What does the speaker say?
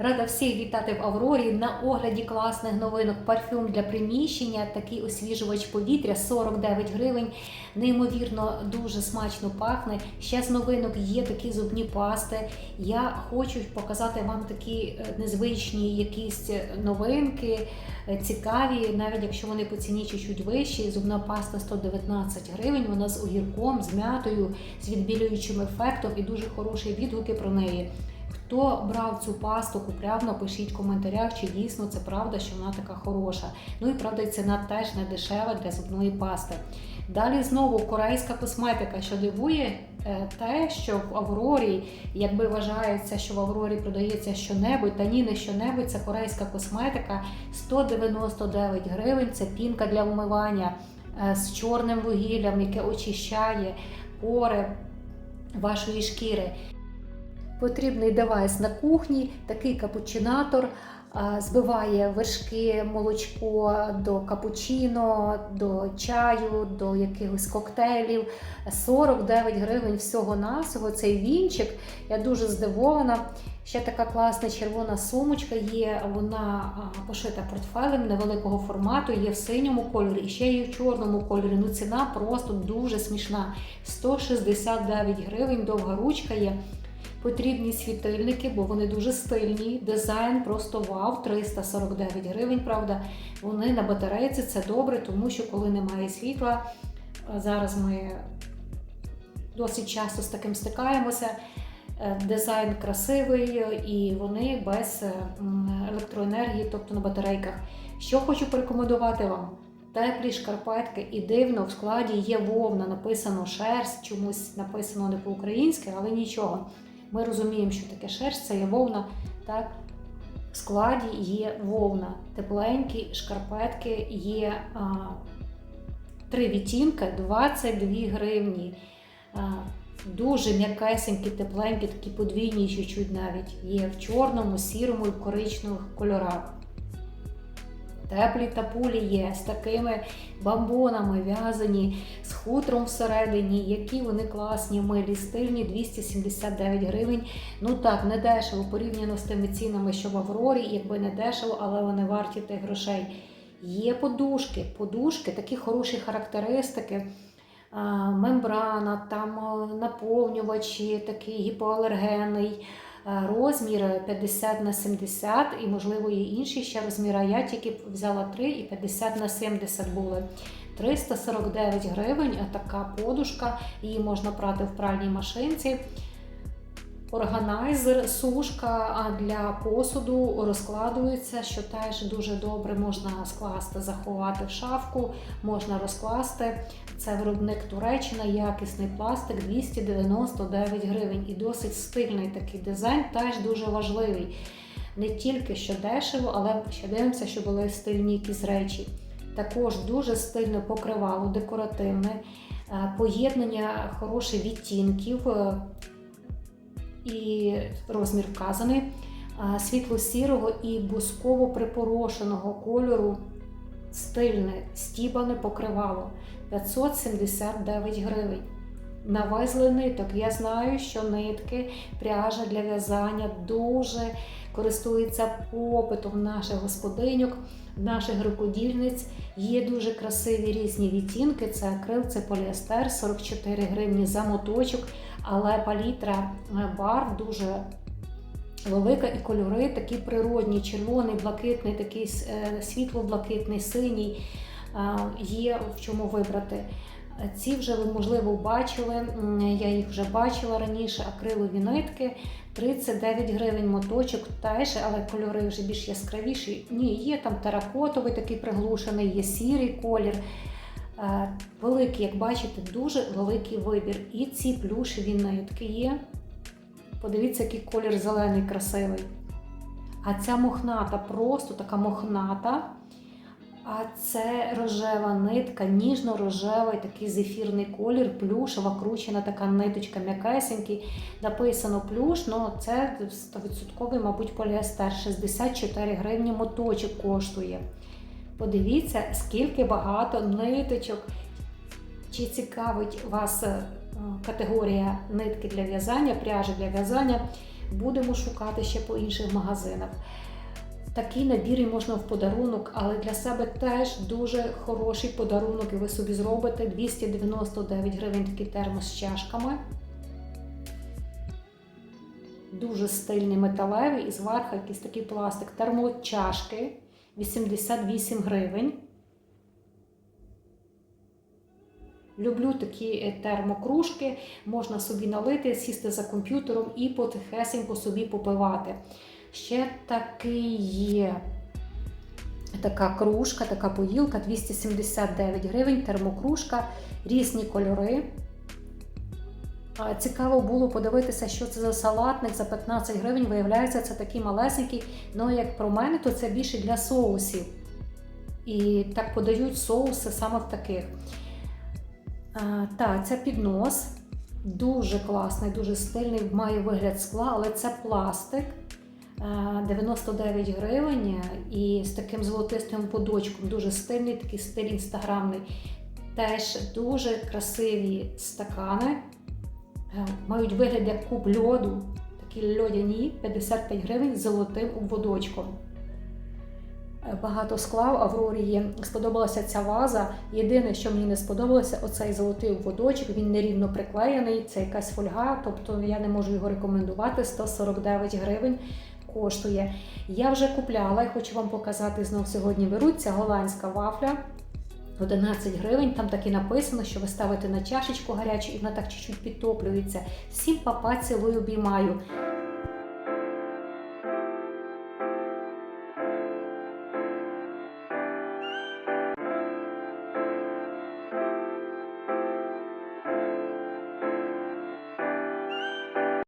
Рада всіх вітати в Аврорі на огляді класних новинок. Парфюм для приміщення, такий освіжувач повітря 49 гривень. Неймовірно, дуже смачно пахне. Ще з новинок є такі зубні пасти. Я хочу показати вам такі е, незвичні якісь новинки, е, цікаві, навіть якщо вони по ціні чуть-чуть вищі. Зубна паста 119 гривень. Вона з огірком, з м'ятою, з відбілюючим ефектом і дуже хороші відгуки про неї. Хто брав цю пасту, купляв, напишіть в коментарях, чи дійсно це правда, що вона така хороша. Ну і правда, ціна теж не дешева для зубної пасти. Далі знову корейська косметика, що дивує е, те, що в Аврорі, якби вважається, що в Аврорі продається щонебудь, та ні, не щонебудь, це корейська косметика 199 гривень. Це пінка для вмивання е, з чорним вугіллям, яке очищає пори вашої шкіри. Потрібний девайс на кухні, такий капучинатор збиває вершки, молочко до капучино, до чаю, до якихось коктейлів. 49 гривень всього-навсього. Цей вінчик. Я дуже здивована. Ще така класна червона сумочка є. Вона пошита портфелем невеликого формату, є в синьому кольорі і ще є в чорному кольорі. Ну ціна просто дуже смішна. 169 гривень, довга ручка є. Потрібні світильники, бо вони дуже стильні. Дизайн просто вау, 349 гривень. Правда, вони на батарейці це добре, тому що коли немає світла, зараз ми досить часто з таким стикаємося. е, Дизайн красивий і вони без е, електроенергії, тобто на батарейках. Що хочу порекомендувати вам? Теплі шкарпетки і дивно в складі є вовна, написано шерсть, чомусь написано не по-українськи, але нічого. Ми розуміємо, що таке шерсть, це є вовна. Так? В складі є вовна, тепленькі шкарпетки є а, три відтінки, 22 гривні. А, дуже м'якесенькі, тепленькі, такі подвійні, чуть-чуть навіть є в чорному, сірому і коричневих кольорах. Теплі тапулі є з такими бамбонами в'язані, з хутром всередині, які вони класні, милі, стильні, 279 гривень. Ну так, не дешево порівняно з тими цінами, що в Аврорі, якби не дешево, але вони варті тих грошей. Є подушки, подушки, такі хороші характеристики. Мембрана, там е, наповнювачі, такий гіпоалергенний. Е, Розмір 50 на 70 і, можливо, є інші ще розміри. Я тільки взяла 3 і 50 на 70 були. 349 гривень, така подушка, її можна прати в пральній машинці. Органайзер, сушка для посуду розкладується, що теж дуже добре можна скласти, заховати в шафку, можна розкласти. Це виробник Туреччина, якісний пластик 299 гривень. І досить стильний такий дизайн, теж дуже важливий. Не тільки що дешево, але ще дивимося, що були стильні якісь речі. Також дуже стильне покривало, декоративне, е, поєднання хороших відтінків. І розмір вказаний світло-сірого і бусково припорошеного кольору стильне стібане покривало 579 гривень. Навезли ниток. Я знаю, що нитки, пряжа для в'язання дуже користується попитом наших господиньок, наших рукодільниць. Є дуже красиві різні відтінки. Це акрил, це поліестер, 44 гривні за моточок, але палітра е, барв дуже велика і кольори такі природні, червоний, блакитний, такий е, світло-блакитний, синій. Е, Є в чому вибрати. Ці вже ви, можливо, бачили, я їх вже бачила раніше, акрилові нитки. 39 гривень моточок теж, але кольори вже більш яскравіші. Ні, є там теракотовий такий приглушений, є сірий колір. Е, Великий, як бачите, дуже великий вибір. І ці плюшеві нитки є. Подивіться, який колір зелений, красивий. А ця мохната, просто така мохната. А це рожева нитка, ніжно-рожевий такий зефірний колір, плюшева, кручена така ниточка м'якесенький. Написано плюш, ну це 100%, мабуть, поліестер. 64 гривні моточок коштує. Подивіться, скільки багато ниточок. Чи цікавить вас е, категорія нитки для в'язання, пряжі для в'язання? будемо шукати ще по інших магазинах. Такий набір і можна в подарунок, але для себе теж дуже хороший подарунок, і ви собі зробите 299 гривень такий термос з чашками. Дуже стильний металевий і зверху якийсь такий пластик. Термочашки 88 гривень. Люблю такі е, термокружки, можна собі налити, сісти за комп'ютером і потихесенько собі попивати. Ще такий є така кружка, така поїлка 279 гривень, термокружка, різні кольори. Цікаво було подивитися, що це за салатник за 15 гривень. Виявляється, це такий малесенький. Ну, як про мене, то це більше для соусів. І так подають соуси саме в таких. Так, це піднос. Дуже класний, дуже стильний, має вигляд скла, але це пластик. А, 99 гривень і з таким золотистим подочком. Дуже стильний, такий стиль інстаграмний. Теж дуже красиві стакани. Е, Мають вигляд як куб льоду, такі льодяні 55 гривень з золотим обводочком. Е, Багато склав Аврорії. Сподобалася ця ваза. Єдине, що мені не сподобалося, оцей золотий обводочок, він нерівно приклеєний, це якась фольга, тобто я не можу його рекомендувати. 149 гривень коштує. Я вже купляла і хочу вам показати знов сьогодні. Беруться голландська вафля. 11 гривень, там так і написано, що ви ставите на чашечку гарячу і вона так чуть-чуть підтоплюється. Всім папа цілую обіймаю.